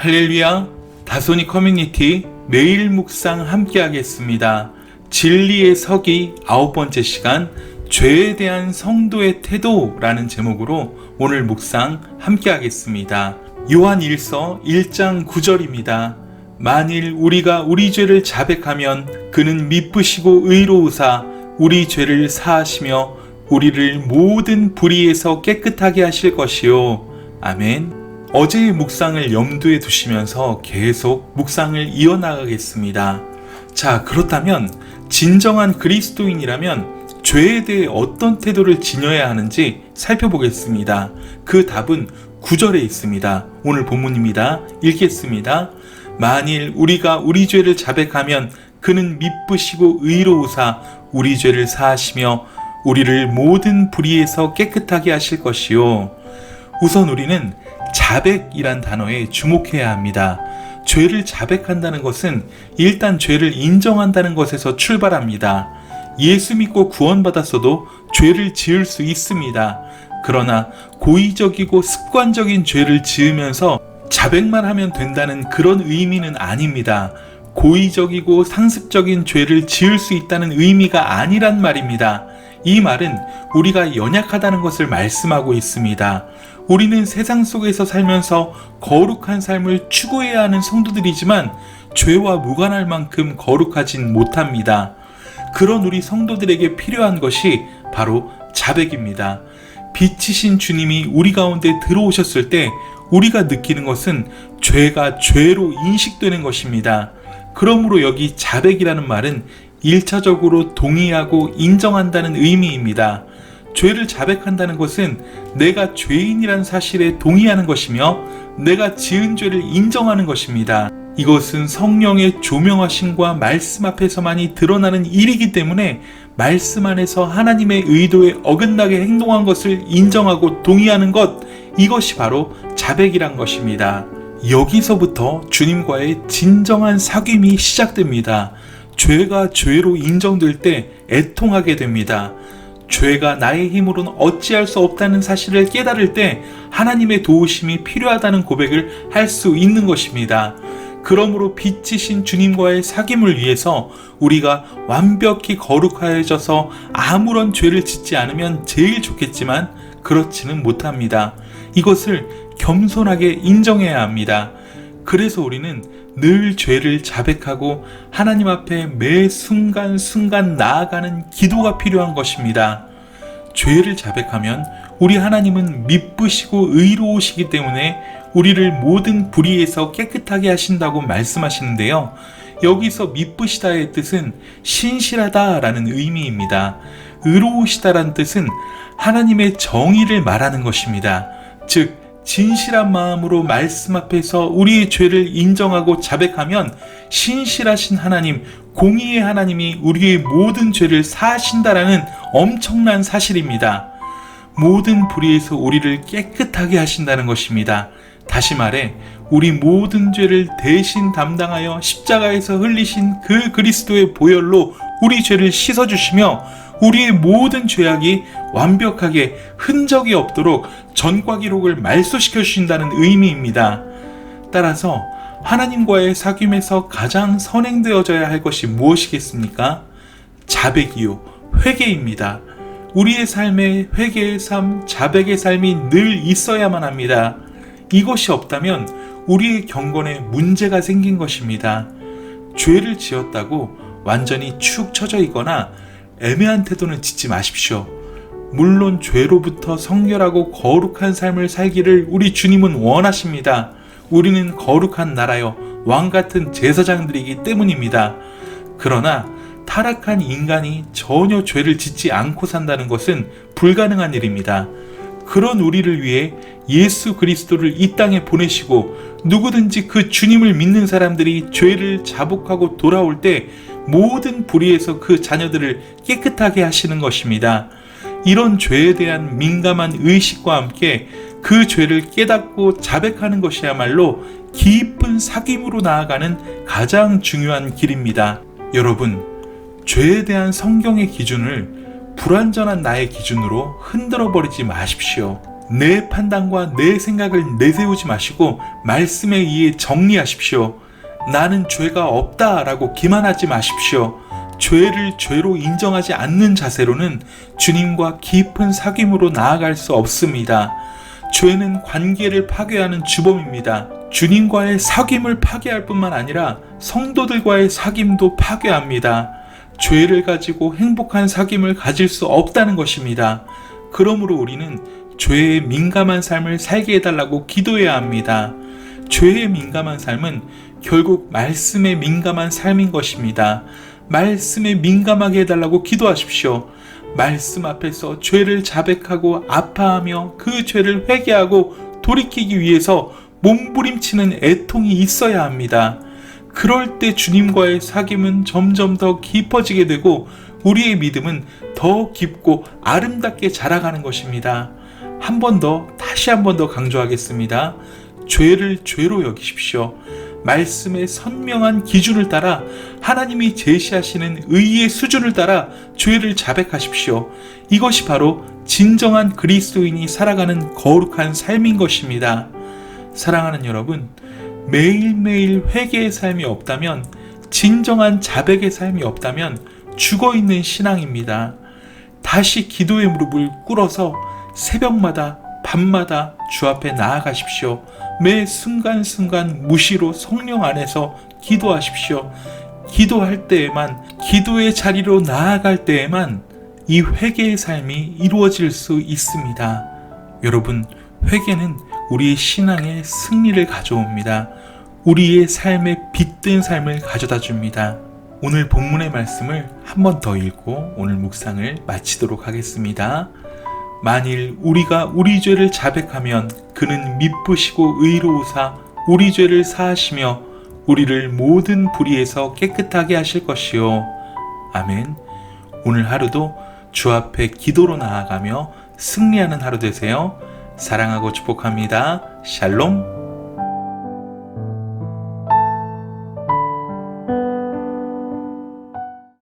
할렐루야 다소니 커뮤니티 매일 묵상 함께 하겠습니다. 진리의 서기 아홉 번째 시간 죄에 대한 성도의 태도라는 제목으로 오늘 묵상 함께 하겠습니다. 요한 1서 1장 9절입니다. 만일 우리가 우리 죄를 자백하면 그는 미쁘시고 의로우사 우리 죄를 사하시며 우리를 모든 불의에서 깨끗하게 하실 것이요. 아멘. 어제의 묵상을 염두에 두시면서 계속 묵상을 이어나가겠습니다. 자, 그렇다면 진정한 그리스도인이라면 죄에 대해 어떤 태도를 지녀야 하는지 살펴보겠습니다. 그 답은 9절에 있습니다. 오늘 본문입니다. 읽겠습니다. 만일 우리가 우리 죄를 자백하면 그는 미쁘시고 의로우사 우리 죄를 사하시며 우리를 모든 불의에서 깨끗하게 하실 것이요. 우선 우리는 자백이란 단어에 주목해야 합니다. 죄를 자백한다는 것은 일단 죄를 인정한다는 것에서 출발합니다. 예수 믿고 구원받았어도 죄를 지을 수 있습니다. 그러나 고의적이고 습관적인 죄를 지으면서 자백만 하면 된다는 그런 의미는 아닙니다. 고의적이고 상습적인 죄를 지을 수 있다는 의미가 아니란 말입니다. 이 말은 우리가 연약하다는 것을 말씀하고 있습니다. 우리는 세상 속에서 살면서 거룩한 삶을 추구해야 하는 성도들이지만 죄와 무관할 만큼 거룩하진 못합니다. 그런 우리 성도들에게 필요한 것이 바로 자백입니다. 빛이신 주님이 우리 가운데 들어오셨을 때 우리가 느끼는 것은 죄가 죄로 인식되는 것입니다. 그러므로 여기 자백이라는 말은 1차적으로 동의하고 인정한다는 의미입니다. 죄를 자백한다는 것은 내가 죄인이라는 사실에 동의하는 것이며 내가 지은 죄를 인정하는 것입니다. 이것은 성령의 조명하심과 말씀 앞에서만이 드러나는 일이기 때문에 말씀 안에서 하나님의 의도에 어긋나게 행동한 것을 인정하고 동의하는 것, 이것이 바로 자백이란 것입니다. 여기서부터 주님과의 진정한 사귐이 시작됩니다. 죄가 죄로 인정될 때 애통하게 됩니다. 죄가 나의 힘으로는 어찌할 수 없다는 사실을 깨달을 때 하나님의 도우심이 필요하다는 고백을 할 수 있는 것입니다. 그러므로 빛이신 주님과의 사귐을 위해서 우리가 완벽히 거룩하여져서 아무런 죄를 짓지 않으면 제일 좋겠지만 그렇지는 못합니다. 이것을 겸손하게 인정해야 합니다. 그래서 우리는 늘 죄를 자백하고 하나님 앞에 매 순간순간 나아가는 기도가 필요한 것입니다. 죄를 자백하면 우리 하나님은 미쁘시고 의로우시기 때문에 우리를 모든 불의에서 깨끗하게 하신다고 말씀하시는데요. 여기서 미쁘시다의 뜻은 신실하다라는 의미입니다. 의로우시다라는 뜻은 하나님의 정의를 말하는 것입니다. 즉, 진실한 마음으로 말씀 앞에서 우리의 죄를 인정하고 자백하면 신실하신 하나님, 공의의 하나님이 우리의 모든 죄를 사하신다라는 엄청난 사실입니다. 모든 불의에서 우리를 깨끗하게 하신다는 것입니다. 다시 말해, 우리 모든 죄를 대신 담당하여 십자가에서 흘리신 그 그리스도의 보혈로 우리 죄를 씻어주시며 우리의 모든 죄악이 완벽하게 흔적이 없도록 전과 기록을 말소시켜 주신다는 의미입니다. 따라서 하나님과의 사귐에서 가장 선행되어져야 할 것이 무엇이겠습니까? 자백이요, 회개입니다. 우리의 삶에 회개의 삶, 자백의 삶이 늘 있어야만 합니다. 이것이 없다면 우리의 경건에 문제가 생긴 것입니다. 죄를 지었다고 완전히 축 처져 있거나 애매한 태도는 짓지 마십시오. 물론 죄로부터 성결하고 거룩한 삶을 살기를 우리 주님은 원하십니다. 우리는 거룩한 나라여 왕 같은 제사장들이기 때문입니다. 그러나 타락한 인간이 전혀 죄를 짓지 않고 산다는 것은 불가능한 일입니다. 그런 우리를 위해 예수 그리스도를 이 땅에 보내시고 누구든지 그 주님을 믿는 사람들이 죄를 자복하고 돌아올 때 모든 불의에서 그 자녀들을 깨끗하게 하시는 것입니다. 이런 죄에 대한 민감한 의식과 함께 그 죄를 깨닫고 자백하는 것이야말로 깊은 사귐으로 나아가는 가장 중요한 길입니다. 여러분, 죄에 대한 성경의 기준을 불완전한 나의 기준으로 흔들어 버리지 마십시오. 내 판단과 내 생각을 내세우지 마시고 말씀에 의해 정리하십시오. 나는 죄가 없다라고 기만하지 마십시오. 죄를 죄로 인정하지 않는 자세로는 주님과 깊은 사귐으로 나아갈 수 없습니다. 죄는 관계를 파괴하는 주범입니다. 주님과의 사귐을 파괴할 뿐만 아니라 성도들과의 사귐도 파괴합니다. 죄를 가지고 행복한 사귐을 가질 수 없다는 것입니다. 그러므로 우리는 죄에 민감한 삶을 살게 해달라고 기도해야 합니다. 죄에 민감한 삶은 결국 말씀에 민감한 삶인 것입니다. 말씀에 민감하게 해달라고 기도하십시오. 말씀 앞에서 죄를 자백하고 아파하며 그 죄를 회개하고 돌이키기 위해서 몸부림치는 애통이 있어야 합니다. 그럴 때 주님과의 사귐은 점점 더 깊어지게 되고 우리의 믿음은 더 깊고 아름답게 자라가는 것입니다. 한 번 더, 다시 한 번 더 강조하겠습니다. 죄를 죄로 여기십시오. 말씀의 선명한 기준을 따라 하나님이 제시하시는 의의 수준을 따라 죄를 자백하십시오. 이것이 바로 진정한 그리스도인이 살아가는 거룩한 삶인 것입니다. 사랑하는 여러분, 매일매일 회개의 삶이 없다면, 진정한 자백의 삶이 없다면 죽어 있는 신앙입니다. 다시 기도의 무릎을 꿇어서 새벽마다 밤마다 주 앞에 나아가십시오. 매 순간순간 무시로 성령 안에서 기도하십시오. 기도할 때에만, 기도의 자리로 나아갈 때에만 이 회개의 삶이 이루어질 수 있습니다. 여러분, 회개는 우리의 신앙의 승리를 가져옵니다. 우리의 삶에 빛든 삶을 가져다 줍니다. 오늘 본문의 말씀을 한 번 더 읽고 오늘 묵상을 마치도록 하겠습니다. 만일 우리가 우리 죄를 자백하면 그는 미쁘시고 의로우사 우리 죄를 사하시며 우리를 모든 불의에서 깨끗하게 하실 것이요. 아멘. 오늘 하루도 주 앞에 기도로 나아가며 승리하는 하루 되세요. 사랑하고 축복합니다. 샬롬.